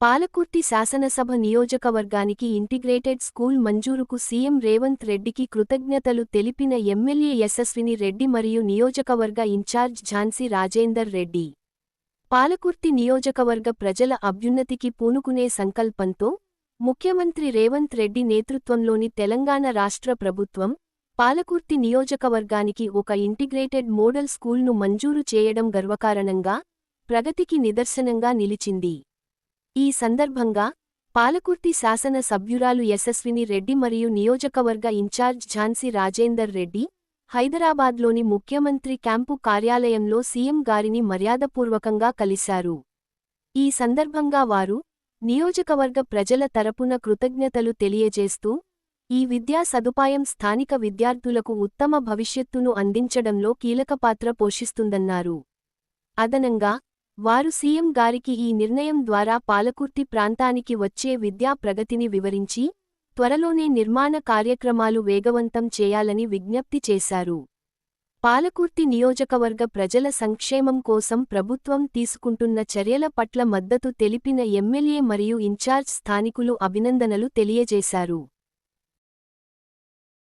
పాలకుర్తి శాసనసభ నియోజకవర్గానికి integrated school మంజూరుకు సీఎం రేవంత్ రెడ్డికి కృతజ్ఞతలు తెలిపిన ఎమ్మెల్యే యశస్విని రెడ్డి మరియు నియోజకవర్గ ఇన్ఛార్జ్ ఝాన్సీ రాజేందర్ రెడ్డి. పాలకుర్తి నియోజకవర్గ ప్రజల అభ్యున్నతికి పూనుకునే సంకల్పంతో ముఖ్యమంత్రి రేవంత్ రెడ్డి నేతృత్వంలోని తెలంగాణ రాష్ట్ర ప్రభుత్వం పాలకుర్తి నియోజకవర్గానికి ఒక ఇంటిగ్రేటెడ్ మోడల్ స్కూల్ను మంజూరు చేయడం గర్వకారణంగా ప్రగతికి నిదర్శనంగా నిలిచింది. ఈ సందర్భంగా పాలకుర్తి శాసన సభ్యురాలు యశస్విని రెడ్డి మరియు నియోజకవర్గ ఇన్ఛార్జ్ ఝాన్సీ రాజేందర్ రెడ్డి హైదరాబాద్లోని ముఖ్యమంత్రి క్యాంపు కార్యాలయంలో సీఎం గారిని మర్యాదపూర్వకంగా కలిశారు. ఈ సందర్భంగా వారు నియోజకవర్గ ప్రజల తరపున కృతజ్ఞతలు తెలియజేస్తూ ఈ విద్యా సదుపాయం స్థానిక విద్యార్థులకు ఉత్తమ భవిష్యత్తును అందించడంలో కీలక పాత్ర పోషిస్తుందన్నారు. అదనంగా వారు సీఎం గారికి ఈ నిర్ణయం ద్వారా పాలకుర్తి ప్రాంతానికి వచ్చే విద్యా ప్రగతిని వివరించి త్వరలోనే నిర్మాణ కార్యక్రమాలు వేగవంతం చేయాలని విజ్ఞప్తి చేశారు. పాలకుర్తి నియోజకవర్గ ప్రజల సంక్షేమం కోసం ప్రభుత్వం తీసుకుంటున్న చర్యల పట్ల మద్దతు తెలిపిన ఎమ్మెల్యే మరియు ఇన్ఛార్జ్ స్థానికులు అభినందనలు తెలియజేశారు.